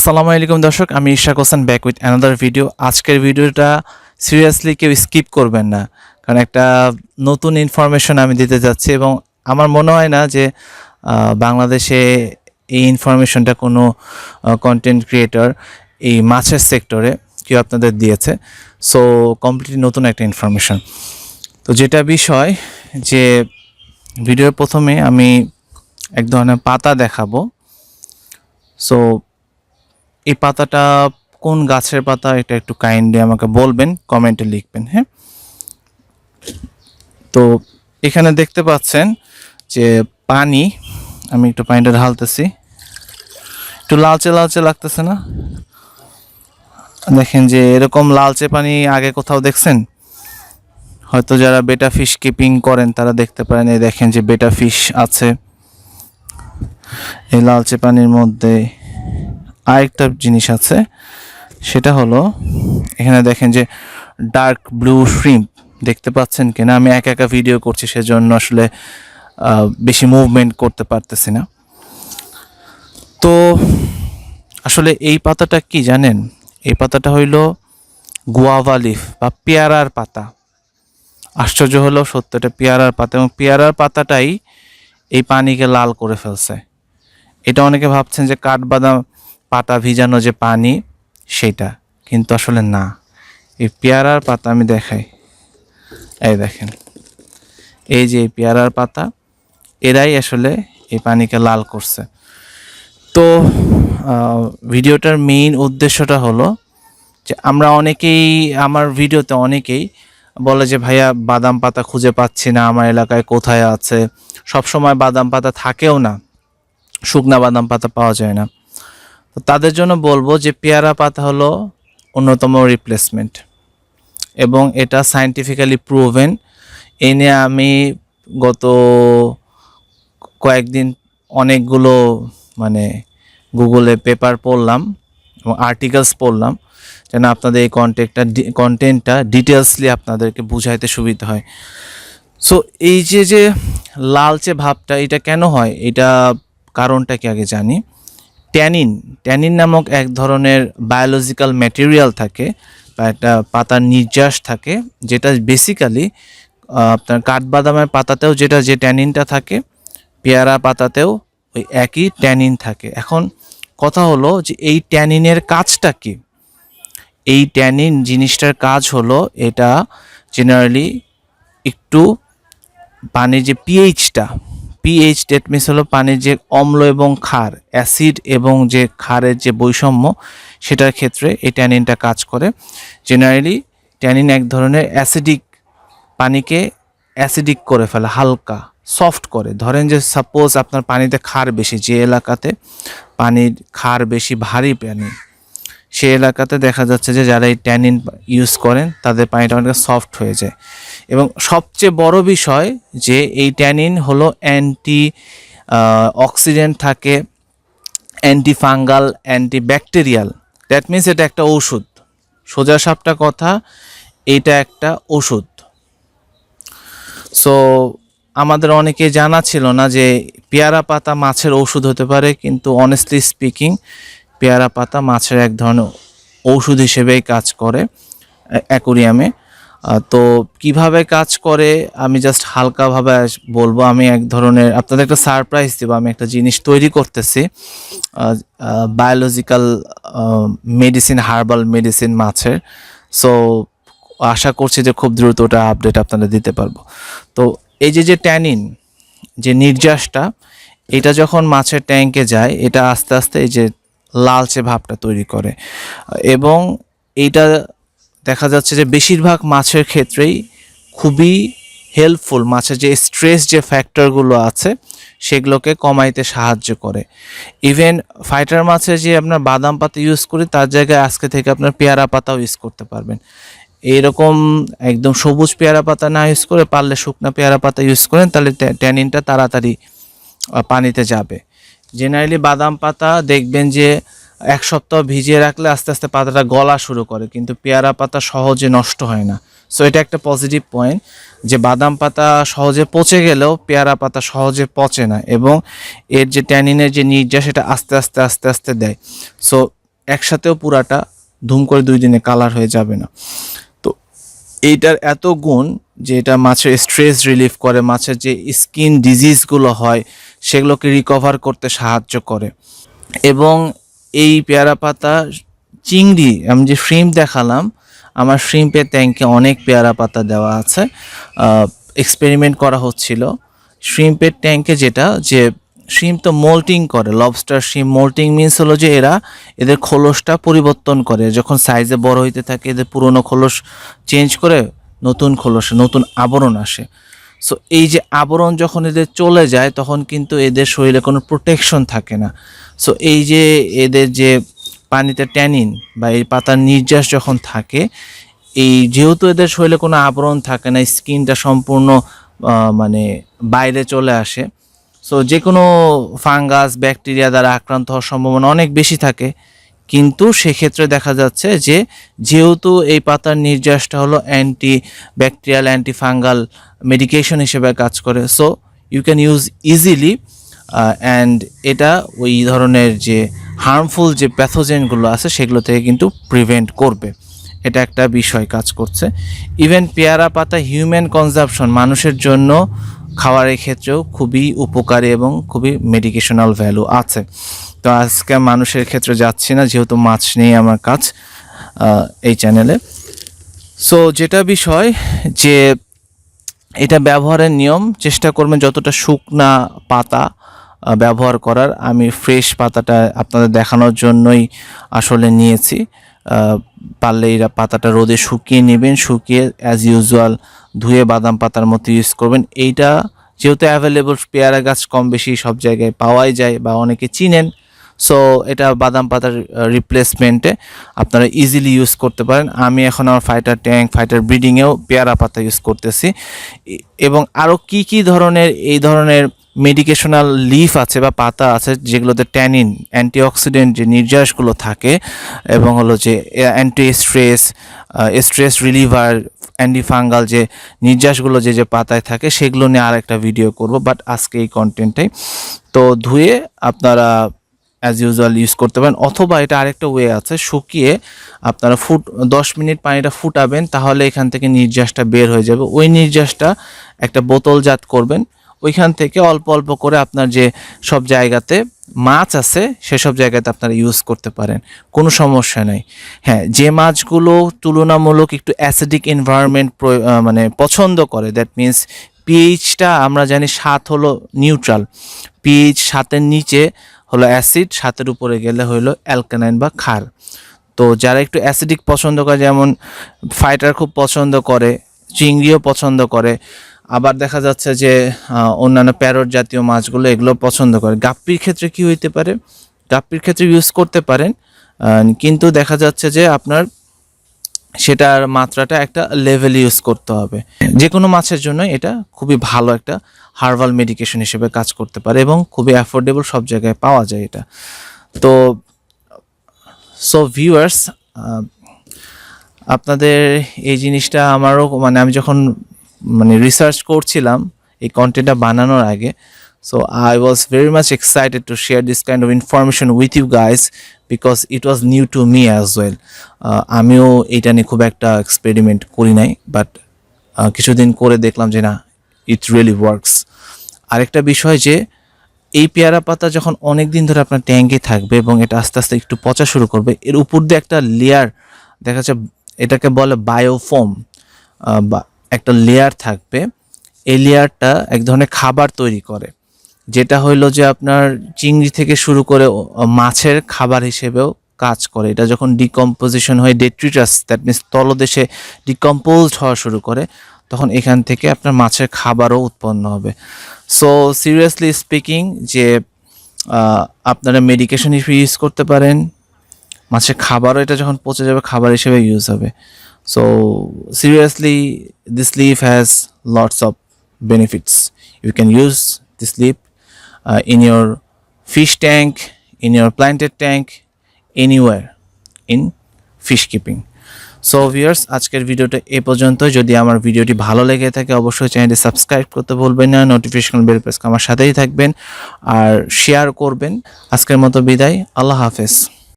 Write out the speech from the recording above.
আসসালামু আলাইকুম দর্শক, আমি Ishaq Hossain back with another video আজকের ভিডিওটা সিরিয়াসলি কেউ স্কিপ করবেন না, কারণ একটা নতুন ইনফরমেশন আমি দিতে যাচ্ছি এবং আমার মনে হয় না যে বাংলাদেশে এই ইনফরমেশনটা কোনো কন্টেন্ট ক্রিয়েটর এই মাছের সেক্টরে কেউ আপনাদের দিয়েছে। সো কমপ্লিটলি নতুন একটা ইনফরমেশন তো যেটা বিষয় যে ভিডিওর প্রথমে আমি এক ধরনের পাতা দেখাবো। সো এই পাতাটা কোন গাছের পাতা, এটা একটু কাইন্ডলি আমাকে বলবেন কমেন্টে লিখবেন হ্যাঁ? তো এখানে দেখতে পাচ্ছেন যে পানি, আমি একটু পানিটা ঢালতেছি। একটু লালচে লালচে লাগতেছে না? দেখেন যে এরকম লালচে পানি আগে কোথাও দেখছেন? হয়তো যারা বেটা ফিশ কিপিং করেন, তারা দেখতে পারেন, এই দেখেন যে বেটা ফিশ আছে। এই লালচে পানির মধ্যে আরেকটা জিনিস আছে, সেটা হলো, এখানে দেখেন যে ডার্ক ব্লু শ্রিম্প দেখতে পাচ্ছেন কিনা? আমি একা একা ভিডিও করছি, সেজন্য আসলে বেশি মুভমেন্ট করতে পারতেছি না। তো, আসলে এই পাতাটা কি জানেন? এই পাতাটা হইল গুয়াভা লিফ বা পেয়ারার পাতা। আশ্চর্য হলো সত্যটা পেয়ারার পাতা এবং পেয়ারার পাতাটাই এই পানিকে লাল করে ফেলছে। এটা অনেকে ভাবছেন যে কাঠবাদাম পাতা ভিজানো যে পানি, সেটা। কিন্তু আসলে না। এই পেয়ারার পাতা আমি দেখাই। এই দেখেন। এই যে পেয়ারার পাতা, এরাই আসলে এই পানিকে লাল করছে। তো ভিডিওটার মেইন উদ্দেশ্যটা হলো যে আমরা অনেকেই, আমার ভিডিওতে অনেকেই বলে যে, ভাইয়া, বাদাম পাতা খুঁজে পাচ্ছি না। আমার এলাকায় কোথায় আছে? সব সময় বাদাম পাতা থাকেও না। শুকনা বাদাম পাতা পাওয়া যায় না। তো তাদের জন্য বলব যে পেয়ারা পাতা হলো অন্যতম রিপ্লেসমেন্ট এবং এটা সায়েন্টিফিক্যালি প্রুভেন এই নিয়ে আমি গত কয়েকদিন অনেকগুলো মানে গুগলে পেপার পড়লাম এবং আর্টিকেলস পড়লাম যেন আপনাদের এই কন্টেন্টটা কন্টেন্টটা ডিটেলসলি আপনাদেরকে বুঝাইতে সুবিধা হয়। সো এই যে যে লালচে ভাবটা এটা কেন হয়? এটা কারণটা কি আগে জানি। ট্যানিন। ট্যানিন নামক এক ধরনের বায়োলজিক্যাল ম্যাটেরিয়াল থাকে বা একটা পাতার নির্যাস থাকে, যেটা বেসিক্যালি আপনার কাঠবাদামের পাতাতেও যেটা, যে ট্যানিনটা থাকে, পেয়ারা পাতাতেও ওই একই ট্যানিন থাকে। এখন কথা হলো যে এই ট্যানিনের কাজটা কি? এই ট্যানিন জিনিসটার কাজ হলো এটা জেনারেলি একটু পানির যে পিএইচটা পিএইচ ডেট মিনস হলো পানির যে অম্ল এবং ক্ষার, অ্যাসিড এবং যে ক্ষারের যে বৈষম্য, সেটার ক্ষেত্রে এই ট্যানিনটা কাজ করে। জেনারেলি ট্যানিন এক ধরনের অ্যাসিডিক পানিকে অ্যাসিডিক করে ফেলে, হালকা, সফট করে। ধরেন যে সাপোজ আপনার পানিতে ক্ষার বেশি, যে এলাকাতে পানির ক্ষার বেশি ভারী পানি সেই এলাকাতে দেখা যাচ্ছে যে যারা এই ট্যানিন ইউজ করেন, তাদের পানিটা অনেক সফট হয়ে যায়। এবং সবচেয়ে বড় বিষয় যে এই ট্যানিন হলো অ্যান্টি অক্সিডেন্ট থাকে anti fungal anti bacterial that means এটা একটা ওষুধ সোজা সাপটা কথা, এটা একটা ওষুধ সো আমাদের অনেকে জানা ছিল না যে পেয়ারা পাতা মাছের ওষুধ হতে পারে, কিন্তু অনেস্টলি স্পিকিং পেয়ারা পাতা মাছের এক ধরনের ঔষধ হিসেবেই কাজ করে, অ্যাকোরিয়ামে। তো কীভাবে কাজ করে? আমি জাস্ট হালকাভাবে বলব, আমি এক ধরনের আপনাদের একটা সারপ্রাইজ দেবো, আমি একটা জিনিস তৈরি করতেছি। বায়োলজিক্যাল মেডিসিন হার্বাল মেডিসিন মাছের। সো আশা করছি যে খুব দ্রুত ওটা আপডেট আপনাদের দিতে পারব। তো এই যে যে ট্যানিন যে নির্যাসটা, এটা যখন মাছের ট্যাঙ্কে যায়, এটা আস্তে আস্তে এই যে লালচে ভাবটা তৈরি করে। এবং এইটা দেখা যাচ্ছে যে বেশিরভাগ মাছের ক্ষেত্রেই খুবই হেল্পফুল মাছের যে স্ট্রেস যে ফ্যাক্টরগুলো আছে, সেগুলোকে কমাইতে সাহায্য করে। ইভেন ফাইটার মাছের যে আপনার বাদাম পাতা ইউজ করি, তার জায়গায় আজকে থেকে আপনার পেয়ারা পাতাও ইউজ করতে পারবেন। এইরকম একদম সবুজ পেয়ারা পাতা না ইউজ করে পারলে শুকনা পেয়ারা পাতা ইউজ করেন, তাহলে ট্যা- ট্যানিনটা তাড়াতাড়ি পানিতে যাবে। জেনারেলি বাদাম পাতা দেখবেন যে এক সপ্তাহ ভিজিয়ে রাখলে আস্তে আস্তে পাতাটা গলা শুরু করে, কিন্তু পেয়ারা পাতা সহজে নষ্ট হয় না। সো এটা একটা পজিটিভ পয়েন্ট যে বাদাম পাতা সহজে পচে গেলেও পেয়ারা পাতা সহজে পচে না এবং এর যে ট্যানিনের যে নির্যাস, সেটা আস্তে আস্তে আস্তে আস্তে দেয়। সো একসাথেও পুরাটা ধুম করে দুই দিনে কালার হয়ে যাবে না। তো এইটার এত গুণ যে এটা মাছের স্ট্রেস রিলিফ করে, মাছের যে স্কিন ডিজিজগুলো হয়, সেগুলোকে রিকভার করতে সাহায্য করে। এবং এই পেয়ারা পাতা, চিংড়ি, আমি যে শ্রিম্প দেখালাম, আমার শ্রিম্পের ট্যাঙ্কে অনেক পেয়ারা পাতা দেওয়া আছে। এক্সপেরিমেন্ট করা হচ্ছিল। শ্রিম্পের ট্যাঙ্কে যেটা, যে শিম তো মোল্টিং করে লবস্টার শিম মোল্টিং মিন্স হলো যে এরা এদের খোলসটা পরিবর্তন করে। যখন সাইজে বড় হইতে থাকে, এদের পুরনো খোলস চেঞ্জ করে নতুন খোলসে, নতুন আবরণ আসে। সো এই যে আবরণ যখন এদের চলে যায়, তখন কিন্তু এদের শরীরে কোনো প্রোটেকশন থাকে না। সো এই যে এদের যে পানিতে ট্যানিন বা এই পাতার নির্যাস যখন থাকে, এই যেহেতু এদের শরীরে কোনো আবরণ থাকে না, স্কিনটা সম্পূর্ণ মানে বাইরে চলে আসে। সো যে কোনো ফাঙ্গাস, ব্যাকটেরিয়া দ্বারা আক্রান্ত হওয়ার সম্ভাবনা অনেক বেশি থাকে। কিন্তু সেক্ষেত্রে দেখা যাচ্ছে যে যেহেতু এই পাতার নির্যাসটা হলো anti bacterial anti fungal medication হিসেবে কাজ করে so you can use easily and এটা ওই ধরনের যে হার্মফুল যে প্যাথোজেনগুলো আছে সেগুলো থেকে কিন্তু প্রিভেন্ট করবে। এটা একটা বিষয় কাজ করছে। ইভেন পেয়ারা পাতা হিউম্যান কনজাপশন মানুষের জন্য খাওয়ারের ক্ষেত্রেও খুবই উপকারী এবং খুবই মেডিকেশনাল ভ্যালু আছে। তো আজকে মানুষের ক্ষেত্রে যাচ্ছি না, যেহেতু মাছ নেই আমার কাজ এই চ্যানেলে সো যেটা বিষয় যে এটা ব্যবহারের নিয়ম, চেষ্টা করবেন যতটা শুকনা পাতা ব্যবহার করার। আমি ফ্রেশ পাতাটা আপনাদের দেখানোর জন্যই আসলে নিয়েছি। পারলে এরা পাতাটা রোদে শুকিয়ে নেবেন, শুকিয়ে অ্যাজ ইউজুয়াল ধুয়ে বাদাম পাতার মতো ইউজ করবেন। এইটা যেহেতু অ্যাভেলেবল পেয়ারা গাছ কম বেশি সব জায়গায় পাওয়াই যায় বা অনেকে চিনেন সো এটা বাদাম পাতার রিপ্লেসমেন্টে আপনারা ইজিলি ইউজ করতে পারেন। আমি এখন আমার ফাইটার ট্যাঙ্ক ফাইটার ব্রিডিংয়েও পেয়ারা পাতা ইউজ করতেছি। এবং আরও কি কি ধরনের, এই ধরনের মেডিকেশনাল লিফ আছে বা পাতা আছে যেগুলোতে ট্যানিন অ্যান্টিঅক্সিডেন্ট যে নির্যাসগুলো থাকে, এবং হলো যে anti stress stress reliever antifungal যে নির্যাসগুলো যে যে পাতায় থাকে, সেগুলো নিয়ে আর একটা ভিডিও করব বাট আজকে এই কন্টেন্টটাই তো ধুয়ে আপনারা অ্যাজ ইউজুয়াল ইউজ করতে পারেন, অথবা এটা আরেকটা ওয়ে আছে, শুকিয়ে আপনারা ফুট, দশ মিনিট পানিটা ফুটাবেন, তাহলে এখান থেকে নির্যাসটা বের হয়ে যাবে। ওই নির্যাসটা একটা বোতলজাত করবেন, ওইখান থেকে অল্প অল্প করে আপনার যে সব জায়গাতে মাছ আছে, সেসব জায়গাতে আপনারা ইউজ করতে পারেন, কোনো সমস্যা নেই। হ্যাঁ যে মাছগুলো তুলনামূলক একটু অ্যাসিডিক এনভায়রনমেন্ট মানে পছন্দ করে দ্যাট মিন্স পিএইচটা আমরা জানি সাত হলো নিউট্রাল পিএইচ সাতের নিচে হলো অ্যাসিড সাতের উপরে গেলে হলো অ্যালকানাইন বা খার তো যারা একটু অ্যাসিডিক পছন্দ করে, যেমন ফাইটার খুব পছন্দ করে, চিংড়িও পছন্দ করে, আবার দেখা যাচ্ছে যে অন্যান্য প্যারট জাতীয় মাছগুলো এগুলো পছন্দ করে। গাপ্পির ক্ষেত্রে কি হইতে পারে? গাপ্পির ক্ষেত্রে ইউজ করতে পারেন কিন্তু দেখা যাচ্ছে যে আপনার সেটার মাত্রাটা একটা লেভেল ইউজ করতে হবে। যে কোনো মাছের জন্য এটা খুবই ভালো একটা হার্বাল মেডিকেশন হিসেবে কাজ করতে পারে এবং খুবই অ্যাফোর্ডেবল সব জায়গায় পাওয়া যায় এটা। তো সো ভিউয়ার্স আপনাদের এই জিনিসটা আমারও মানে আমি যখন মানে রিসার্চ করছিলাম, এই কন্টেন্টটা বানানোর আগে so I was very much excited to share this kind of information with you guys because it was new to me as well আমিও এইটা নিয়ে খুব একটা এক্সপেরিমেন্ট করি নাই বাট কিছুদিন করে দেখলাম যে না ইট রিয়েলি ওয়ার্কস আরেকটা বিষয় যে, এই পেয়ারা পাতা যখন অনেক দিন ধরে আপনার ট্যাঙ্কে থাকবে এবং এটা আস্তে আস্তে একটু পচা শুরু করবে, এর উপর দিয়ে একটা লেয়ার দেখা যাচ্ছে এটাকে বলে বায়োফোম বা একটা লেয়ার থাকবে। এই লেয়ারটা এক ধরনের খাবার তৈরি করে। যেটা হইল যে আপনার চিংড়ি থেকে শুরু করে মাছের খাবার হিসেবেও কাজ করে। এটা যখন ডিকম্পোজিশন হয়ে ডেট্রিটাস দ্যাট মিনস তলদেশে ডিকম্পোজড হওয়া শুরু করে, তখন এখান থেকে আপনার মাছের খাবারও উৎপন্ন হবে। সো সিরিয়াসলি স্পিকিং যে আপনারা মেডিকেশন হিসেবে ইউজ করতে পারেন, মাছের খাবারও এটা যখন পচে যাবে, খাবার হিসেবে ইউজ হবে। So seriously this leaf has lots of benefits you can use this leaf uh, in your fish tank in your planted tank anywhere in fish keeping. So viewers আজকের ভিডিওটা এ পর্যন্ত। যদি আমার ভিডিওটি ভালো লেগে থাকে অবশ্যই চ্যানেলটি সাবস্ক্রাইব করতে ভুলবেন না নোটিফিকেশন বেল প্রেস আমার সাথেই থাকবেন আর শেয়ার করবেন। আজকের মতো বিদায় আল্লাহ হাফেজ।